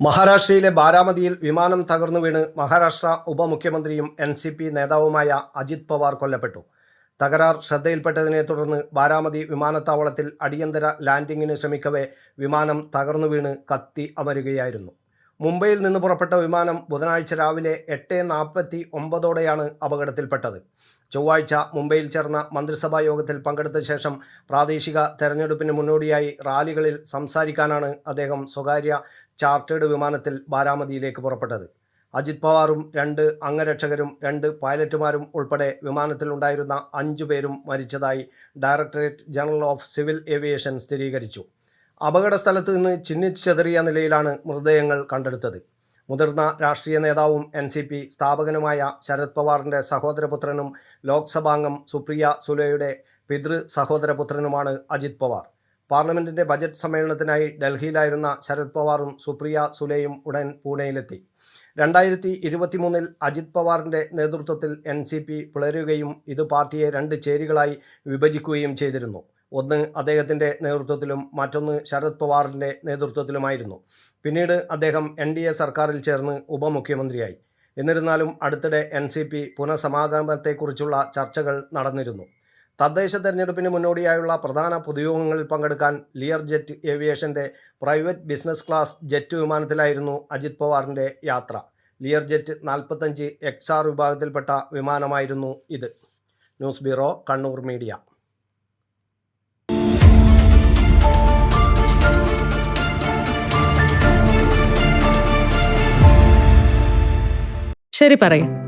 മഹാരാഷ്ട്രയിലെ ബാരാമതിയിൽ വിമാനം തകർന്നു വീണ് മഹാരാഷ്ട്ര ഉപമുഖ്യമന്ത്രിയും എൻ സി പി നേതാവുമായ അജിത് പവാർ കൊല്ലപ്പെട്ടു. തകരാർ ശ്രദ്ധയിൽപ്പെട്ടതിനെ തുടർന്ന് ബാരാമതി വിമാനത്താവളത്തിൽ അടിയന്തര ലാൻഡിങ്ങിന് ശ്രമിക്കവേ വിമാനം തകർന്നു വീണ് കത്തി അമരുകയായിരുന്നു. മുംബൈയിൽ നിന്ന് പുറപ്പെട്ട വിമാനം ബുധനാഴ്ച രാവിലെ എട്ട് നാൽപ്പത്തി ഒമ്പതോടെയാണ് അപകടത്തിൽപ്പെട്ടത്. ചൊവ്വാഴ്ച മുംബൈയിൽ ചേർന്ന മന്ത്രിസഭാ യോഗത്തിൽ പങ്കെടുത്ത ശേഷം പ്രാദേശിക തെരഞ്ഞെടുപ്പിന് മുന്നോടിയായി റാലികളിൽ സംസാരിക്കാനാണ് അദ്ദേഹം സ്വകാര്യ ചാർട്ടേഡ് വിമാനത്തിൽ ബാരാമതിയിലേക്ക് പുറപ്പെട്ടത്. അജിത് പവാറും രണ്ട് അംഗരക്ഷകരും രണ്ട് പൈലറ്റുമാരും ഉൾപ്പെടെ വിമാനത്തിലുണ്ടായിരുന്ന അഞ്ചു പേരും മരിച്ചതായി directorate general of civil aviation സ്ഥിരീകരിച്ചു. അപകട സ്ഥലത്ത് നിന്ന് ചിന്നിച്ചെതറിയ നിലയിലാണ് മൃതദേഹങ്ങൾ കണ്ടെടുത്തത്. മുതിർന്ന രാഷ്ട്രീയ നേതാവും എൻ സി പി സ്ഥാപകനുമായ ശരത് പവാറിന്റെ സഹോദരപുത്രനും ലോക്സഭാംഗം സുപ്രിയ സുലയുടെ പിതൃ സഹോദരപുത്രനുമാണ് അജിത് പവാർ. പാർലമെന്റിന്റെ ബജറ്റ് സമ്മേളനത്തിനായി ഡൽഹിയിലായിരുന്ന ശരത് പവാറും സുപ്രിയ സുലെയും ഉടൻ പൂനെയിലെത്തി. രണ്ടായിരത്തി ഇരുപത്തിമൂന്നിൽ അജിത് പവാറിന്റെ നേതൃത്വത്തിൽ എൻ സി പി പിളരുകയും ഇത് പാർട്ടിയെ രണ്ട് ചേരികളായി വിഭജിക്കുകയും ചെയ്തിരുന്നു. ഒന്ന് അദ്ദേഹത്തിന്റെ നേതൃത്വത്തിലും മറ്റൊന്ന് ശരത് പവാറിന്റെ നേതൃത്വത്തിലുമായിരുന്നു. പിന്നീട് അദ്ദേഹം എൻ ഡി എ സർക്കാരിൽ ചേർന്ന് ഉപമുഖ്യമന്ത്രിയായി. എന്നിരുന്നാലും അടുത്തിടെ എൻ സി പി പുനഃസമാഗമത്തെക്കുറിച്ചുള്ള ചർച്ചകൾ നടന്നിരുന്നു. തദ്ദേശ തെരഞ്ഞെടുപ്പിന് മുന്നോടിയായുള്ള പ്രധാന പൊതുയോഗങ്ങളിൽ പങ്കെടുക്കാൻ ലിയർ ജെറ്റ് ഏവിയേഷന്റെ പ്രൈവറ്റ് ബിസിനസ് ക്ലാസ് ജെറ്റ് വിമാനത്തിലായിരുന്നു അജിത് പവാറിന്റെ യാത്ര. ലിയർ ജെറ്റ് നാൽപ്പത്തഞ്ച് എക്സ് ആർ വിഭാഗത്തിൽപ്പെട്ട വിമാനമായിരുന്നു ഇത്. News bureau Kannur media. ശരി പറയും.